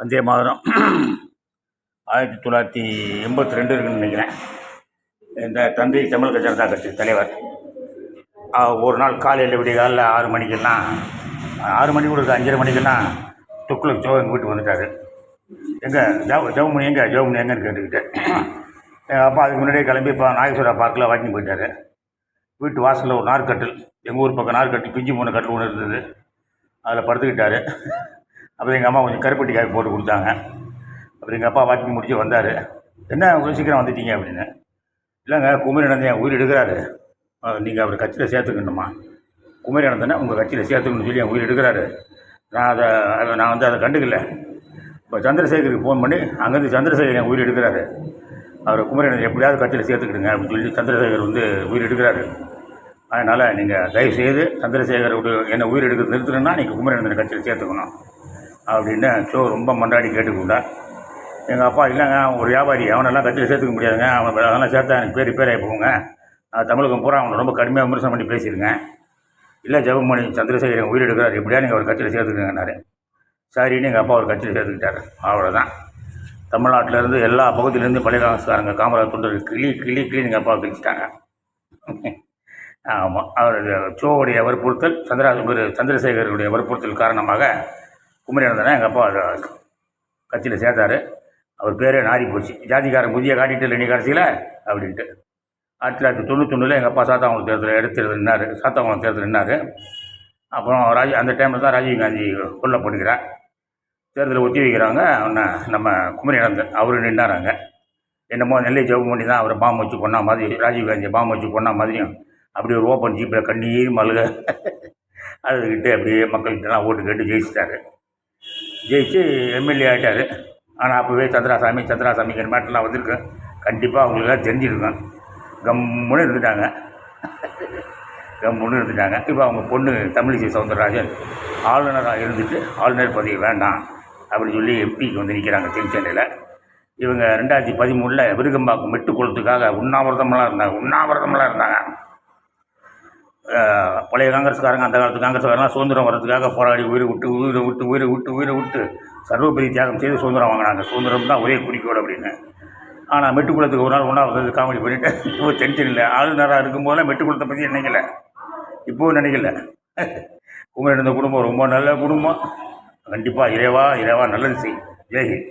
வந்தே மாதிரம். ஆயிரத்தி தொள்ளாயிரத்தி எண்பத்தி ரெண்டு இருக்குன்னு நினைக்கிறேன். இந்த தந்தை தமிழக ஜனதா கட்சி தலைவர். ஒரு நாள் காலையில் விடிய காலையில் ஆறு மணிக்கெல்லாம் ஆறு மணி கூட அஞ்சரை மணிக்கெல்லாம் துக்குல ஜோ எங்கள் வீட்டுக்கு வந்துட்டார். எங்கே ஜவ ஜவுமணி எங்கே? ஜவுமணி எங்கன்னு கேட்டுக்கிட்டு. எங்கள் அப்பா அதுக்கு முன்னாடியே கிளம்பி இப்போ நாகேஸ்வரா பார்க்கில் வாக்கிங் போயிட்டார். வீட்டு வாசலில் ஒரு நார்க்கட்டில் எங்கள் ஊர் பக்கம் நார்க்கட்டில் பிஞ்சு போன கட்டில் ஒன்று இருந்தது. அதில் படுத்துக்கிட்டாரு. அப்புறம் எங்கள் அம்மா கொஞ்சம் கருப்பட்டி காய் போட்டு கொடுத்தாங்க. அப்புறம் எங்கள் அப்பா வாக்கிங் முடிச்சு வந்தார். என்ன கொஞ்சம் சீக்கிரம் வந்துட்டீங்க அப்படின்னு. இல்லைங்க குமரி அனந்தன் என் உயிர் எடுக்கிறாரு. நீங்கள் அவர் கட்சியில் சேர்த்துக்கணுமா? குமரி அனந்தனை உங்கள் கட்சியில் சேர்த்துக்கணும்னு சொல்லி என் உயிர் எடுக்கிறாரு. நான் அதை அதை நான் வந்து அதை கண்டுக்கல. இப்போ சந்திரசேகருக்கு ஃபோன் பண்ணி அங்கேருந்து சந்திரசேகர் என் உயிர் எடுக்கிறாரு. அவர் குமரன் எப்படியாவது கட்சியில் சேர்த்துக்கிடுங்க அப்படின்னு சொல்லி சந்திரசேகர் வந்து உயிர் எடுக்கிறாரு. அதனால் நீங்கள் தயவு செய்து சந்திரசேகர் உடைய- என்னை உயிர் எடுக்கிறது நிறுத்தணும்னா நீங்கள் குமரேந்திரன் கட்சியில் சேர்த்துக்கணும். அப்படின்னு ஷோ ரொம்ப மன்றாடி கேட்டுக்கொண்டா. எங்கள் அப்பா இல்லைங்க அவன் ஒரு வியாபாரி அவனெல்லாம் கட்சியில் சேர்த்துக்க முடியாதுங்க. அவன் அதெல்லாம் சேர்த்தா எனக்கு பேர் பேராகி போங்க நான் தமிழகம் பூரா அவனை ரொம்ப கடுமையாக விமர்சனம் பண்ணி பேசியிருக்கேன். இல்லை ஜெபமணி சந்திரசேகரன் உயிர் எடுக்கிறார். எப்படியா நீங்கள் ஒரு கட்சியில் சேர்த்துக்கங்கன்னாரு. சரின்னு எங்கள் அப்பா ஒரு கட்சியில் சேர்த்துக்கிட்டாரு. அவ்வளோதான் தமிழ்நாட்டிலேருந்து எல்லா பகுதியிலேருந்து பழைய காங்கிரஸ்காரங்க காமராஜ் தொண்டர் கிளி கிளி கிளி எங்கள் அப்பா கிழிச்சிட்டாங்க. ஆமாம் அவர் சோவுடைய வற்புறுத்தல் சந்திரா சந்திரசேகருடைய வற்புறுத்தல் காரணமாக குமரியானந்தனை எங்கள் அப்பா கட்சியில் சேர்த்தாரு. அவர் பேரே நாரி போச்சு. ஜாதிக்காரன் புதிய காட்டிட்டு இல்லை நீ கடைசியில்? அப்படின்ட்டு. ஆயிரத்தி தொள்ளாயிரத்தி தொண்ணூத்தொன்னில் எங்கள் அப்பா சாத்தாங்குளம் தேர்தலில் எடுத்து நின்னார். சாத்தாங்குளம் தேர்தல் நின்னார். அப்புறம் ராஜீவ் அந்த டைமில் தான் ராஜீவ் காந்தி கொல்லப்படுகிறார். தேர்தலை ஒத்தி வைக்கிறாங்க. அவனை நம்ம குமரியானந்தன் அவர் நின்னாராங்க என்னமோ நெல்லை ஜெபம் பண்ணி தான் அவரை பாம்பு வச்சு கொண்டா மாதிரி ராஜீவ் காந்தியை பாம்பு வச்சு கொண்டா மாதிரியும் அப்படி ஒரு ஓப்பன் ஜீப்பில் கண்ணீர் மல்க அழுதுகிட்டு அப்படியே மக்கள்கிட்டலாம் ஓட்டு கேட்டு ஜெயிச்சிட்டாரு. ஜெயிச்சு எம்எல்ஏ ஆகிட்டார் ஆனால் அப்போவே சந்திராசாமி சந்திராசாமிங்கிற மேட்டர்லாம் வந்திருக்கு. கண்டிப்பாக அவங்களுக்கெல்லாம் தெரிஞ்சிருக்கும். கம்முன்னு இருந்துட்டாங்க. கம்முன்னு இருந்துட்டாங்க. இப்போ அவங்க பொண்ணு தமிழிசை சவுந்தரராஜன் ஆளுநராக இருந்துட்டு ஆளுநர் பதவி வேண்டாம் அப்படின்னு சொல்லி எம்பிக்கு வந்து நிற்கிறாங்க திருச்சென்னையில் இவங்க ரெண்டாயிரத்தி பதிமூணில் விருகம்பாக்கம் மெட்டு குளத்துக்காக உண்ணாவிரதமெல்லாம் இருந்தாங்க. உண்ணாவிரதமெல்லாம் இருந்தாங்க. பழைய காங்கிரஸ்காரங்க அந்த காலத்து காங்கிரஸ்காரங்களாம் சுதந்திரம் வர்றதுக்காக போராடி உயிரை விட்டு உயிரை விட்டு உயிரை விட்டு உயிரை விட்டு சர்வபெரிய தியாகம் செய்து சுதந்திரம் வாங்கினாங்க. சுதந்திரம் தான் ஒரே குறிக்கோள் அப்படின்னு. ஆனால் மெட்டுக்குளத்துக்கு ஒரு நாள் ஒன்றா வந்தது காமெடி பண்ணிவிட்டு இப்போ டென்ஷன் இல்லை ஆளுநராக இருக்கும்போதெல்லாம் மெட்டுக்குளத்தை பற்றி நினைக்கல? இப்போவும் நினைக்கல. உங்கள் இந்த குடும்பம் ரொம்ப நல்ல குடும்பம். கண்டிப்பாக இறைவா இறைவா நல்லது செய். ஜெய்ஹிந்த்